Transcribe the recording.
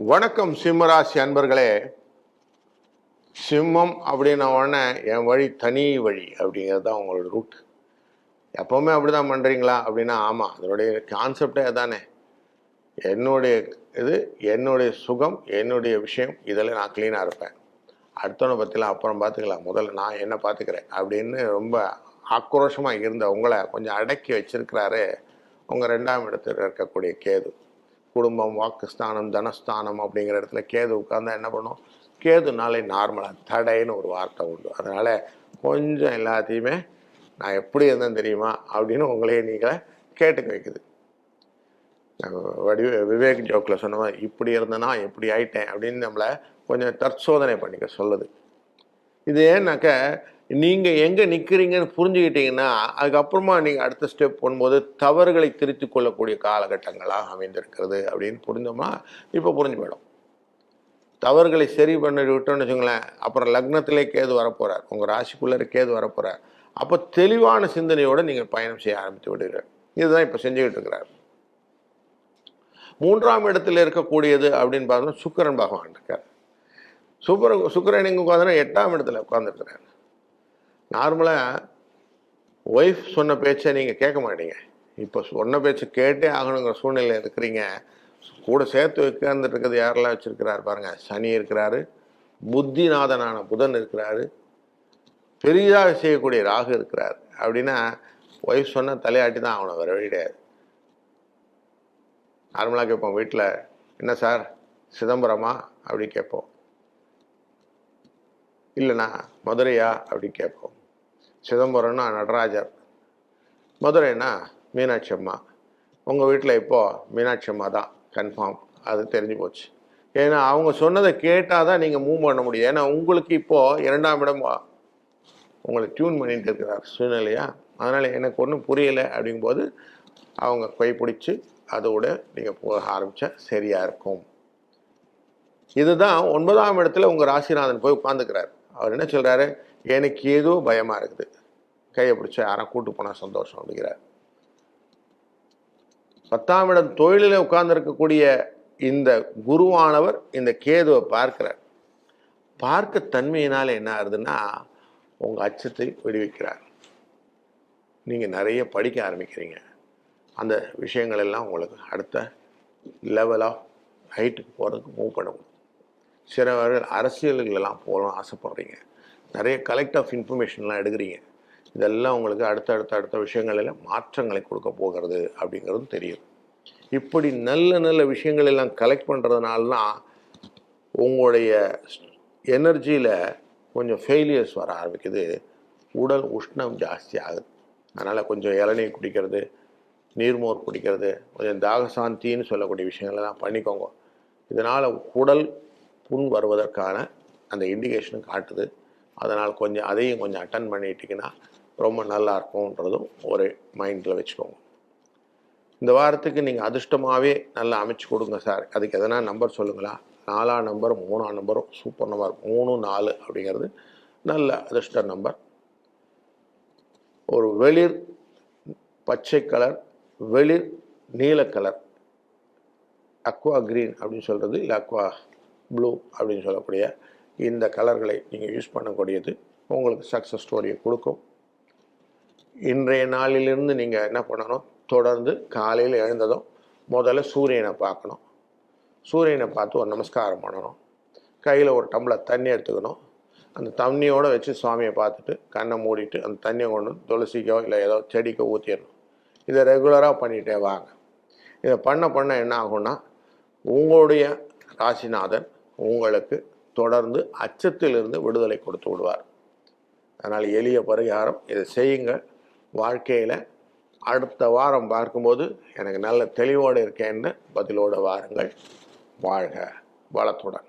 வணக்கம் சிம்மராசி அன்பர்களே. சிம்மம் அப்படின்ன உடனே என் வழி தனி வழி அப்படிங்கிறது தான் உங்களோட ரூட் எப்போவுமே அப்படி தான் பண்ணுறீங்களா அப்படின்னா ஆமாம் அதனுடைய கான்செப்டே அதானே. என்னுடைய இது என்னுடைய சுகம் என்னுடைய விஷயம் இதில் நான் க்ளீனாக இருப்பேன். அடுத்தவனை பற்றிலாம் அப்புறம் பார்த்துக்கலாம் முதல்ல நான் என்ன பார்த்துக்கிறேன் அப்படின்னு ரொம்ப ஆக்ரோஷமாக இருந்த உங்களை கொஞ்சம் அடக்கி வச்சிருக்கிறாரு. உங்கள் ரெண்டாம் இடத்தில் இருக்கக்கூடிய கேது. குடும்பம் வாக்குஸ்தானம் தனஸ்தானம் அப்படிங்கிற இடத்துல கேது உட்காந்தா என்ன பண்ணும்? கேதுனாலே நார்மலாக தடைன்னு ஒரு வார்த்தை உண்டு. அதனால் கொஞ்சம் எல்லாத்தையுமே நான் எப்படி இருந்தேன் தெரியுமா அப்படின்னு உங்களையே நீங்களே கேட்டுக்க வைக்குது. வடிவ விவேக் ஜோக்கில் சொன்ன மாதிரி இப்படி இருந்தேனா எப்படி ஆயிட்டேன் அப்படின்னு நம்மளை கொஞ்சம் தற்சோதனை பண்ணிக்க சொல்லுது. இது ஏன்னாக்க நீங்கள் எங்கே நிற்கிறீங்கன்னு புரிஞ்சுக்கிட்டீங்கன்னா அதுக்கப்புறமா நீங்கள் அடுத்த ஸ்டெப் போகும்போது தவறுகளை திருத்தி கொள்ளக்கூடிய காலகட்டங்களாக அமைந்திருக்கிறது அப்படின்னு புரிஞ்சோம்னா இப்போ புரிஞ்சு போயிடும். தவறுகளை சரி பண்ணி விட்டோம்னு வச்சுங்களேன் அப்புறம் லக்னத்திலே கேது வரப்போகிறார் உங்கள் ராசிக்குள்ளே கேது வரப்போகிறார் அப்போ தெளிவான சிந்தனையோடு நீங்கள் பயணம் செய்ய ஆரம்பித்து விடுகிறார் இதுதான் இப்போ செஞ்சுக்கிட்டு இருக்கிறார். மூன்றாம் இடத்துல இருக்கக்கூடியது அப்படின்னு பார்த்தோம்னா சுக்கரன் பகவான் இருக்கார். சுக்கர சுக்கரன் எங்கே உட்காந்துனா எட்டாம் இடத்துல உட்காந்துருக்கிறார் நார்மலாக ஒய்ஃப் சொன்ன பேச்சை நீங்கள் கேட்க மாட்டீங்க. இப்போ சொன்ன பேச்சை கேட்டே ஆகணுங்கிற சூழ்நிலை இருக்கிறீங்க. கூட சேர்த்து உட்கார்ந்துட்டு இருக்கிறது யாரெல்லாம் வச்சுருக்கிறார் பாருங்கள் சனி இருக்கிறாரு புத்திநாதனான புதன் இருக்கிறாரு பெரிதாக செய்யக்கூடிய ராகு இருக்கிறார். அப்படின்னா ஒய்ஃப் சொன்ன தலையாட்டி தான் அவனை வர வழி கிடையாது. நார்மலாக கேட்போம் வீட்டில் என்ன சார் சிதம்பரமா அப்படி கேட்போம். இல்லைண்ணா மதுரையா அப்படி கேட்போம். சிதம்பரம்னா நடராஜர். மதுரைனா மீனாட்சி அம்மா. உங்கள் வீட்டில் இப்போது மீனாட்சி அம்மா தான் கன்ஃபார்ம் அது தெரிஞ்சு போச்சு. ஏன்னா அவங்க சொன்னதை கேட்டால் தான் நீங்கள் மூவ் பண்ண முடியும். ஏன்னா உங்களுக்கு இப்போது இரண்டாம் இடம் வா- உங்களை டியூன் பண்ணிட்டு இருக்கிறார் சூழ்நிலையா அதனால் எனக்கு ஒன்றும் புரியலை அப்படிங்கும்போது அவங்க கை பிடிச்சி அதோட நீங்கள் போக ஆரம்பித்தா சரியாக இருக்கும். இதுதான் ஒன்பதாம் இடத்துல உங்கள் ராசிநாதன் போய் உட்காந்துக்கிறார் அவர் என்ன சொல்கிறாரு எனக்கு ஏதோ பயமாக இருக்குது. கையை பிடிச்சி யாரும் கூட்டு போனால் சந்தோஷம் அப்படிங்கிறார். பத்தாம் இடம் தொழிலில் உட்கார்ந்துருக்கக்கூடிய இந்த குருவானவர் இந்த கேதுவை பார்க்கிறார். பார்க்க தன்மையினால் என்ன ஆகுதுன்னா உங்கள் அச்சத்தை விடுவிக்கிறார். நீங்கள் நிறைய படிக்க ஆரம்பிக்கிறீங்க. அந்த விஷயங்கள் எல்லாம் உங்களுக்கு அடுத்த லெவலாக ஹைட்டுக்கு போகிறதுக்கு மூவ் பண்ண சிலவர்கள் அரசியல்களெல்லாம் போகணும்னு ஆசைப்படுறீங்க. நிறைய கலெக்ட் ஆஃப் இன்ஃபர்மேஷன்லாம் எடுக்கிறீங்க. இதெல்லாம் உங்களுக்கு அடுத்த அடுத்த அடுத்த விஷயங்களில் மாற்றங்களை கொடுக்க போகிறது அப்படிங்கிறது தெரியும். இப்படி நல்ல நல்ல விஷயங்கள் எல்லாம் கலெக்ட் பண்ணுறதுனால தான் உங்களுடைய எனர்ஜியில் கொஞ்சம் ஃபெயிலியர்ஸ் வர ஆரம்பிக்குது. உடல் உஷ்ணம் ஜாஸ்தி ஆகுது. அதனால் கொஞ்சம் இளநீர் குடிக்கிறது நீர்மோர் குடிக்கிறது கொஞ்சம் தாகசாந்தின்னு சொல்லக்கூடிய விஷயங்களெல்லாம் பண்ணிக்கோங்க. இதனால் உடல் புண் வருவதற்கான அந்த இண்டிகேஷனும் காட்டுது. அதனால் கொஞ்சம் அதையும் கொஞ்சம் அட்டன் பண்ணிட்டீங்கன்னா ரொம்ப நல்லா இருக்கும்ன்றதும் ஒரு மைண்டில் வச்சுக்கோங்க. இந்த வாரத்துக்கு நீங்கள் அதிர்ஷ்டமாகவே நல்லா அமைச்சு கொடுங்க சார் அதுக்கு எதனா நம்பர் சொல்லுங்களா? நாலாம் நம்பரும் மூணாம் நம்பரும் சூப்பர் நம்பர் மூணு நாலு அப்படிங்கிறது நல்ல அதிர்ஷ்ட நம்பர் ஒரு வெளிர் பச்சை கலர் வெளிர் நீல கலர் அக்வா கிரீன் அப்படின்னு சொல்கிறது இல்லை அக்வா ப்ளூ அப்படின்னு சொல்லக்கூடிய இந்த கலர்களை நீங்கள் யூஸ் பண்ணக்கூடியது உங்களுக்கு சக்ஸஸ் ஸ்டோரியை கொடுக்கும். இன்றைய நாளிலிருந்து நீங்கள் என்ன பண்ணணும்? தொடர்ந்து காலையில் எழுந்ததும் முதல்ல சூரியனை பார்க்கணும். சூரியனை பார்த்து ஒரு நமஸ்காரம் பண்ணணும். கையில் ஒரு டம்ளர் தண்ணி எடுத்துக்கணும். அந்த தண்ணியோடு வச்சு சுவாமியை பார்த்துட்டு கண்ணை மூடிட்டு அந்த தண்ணியை கொண்டு துளசிக்கோ இல்லை ஏதோ செடிக்கோ ஊற்றிடணும் இதை ரெகுலராக பண்ணிகிட்டே வாங்க. இதை பண்ண பண்ண என்ன ஆகும்னா உங்களுடைய ராசிநாதன் உங்களுக்கு தொடர்ந்து அச்சத்திலிருந்து விடுதலை கொடுத்து விடுவார். அதனால் எளிய பரிகாரம் இதை செய்யுங்கள். வாழ்க்கையில் அடுத்த வாரம் பார்க்கும்போது எனக்கு நல்ல தெளிவோடு இருக்கேன்னு பதிலோடு வாருங்கள். வாழ்க வளத்துடன்.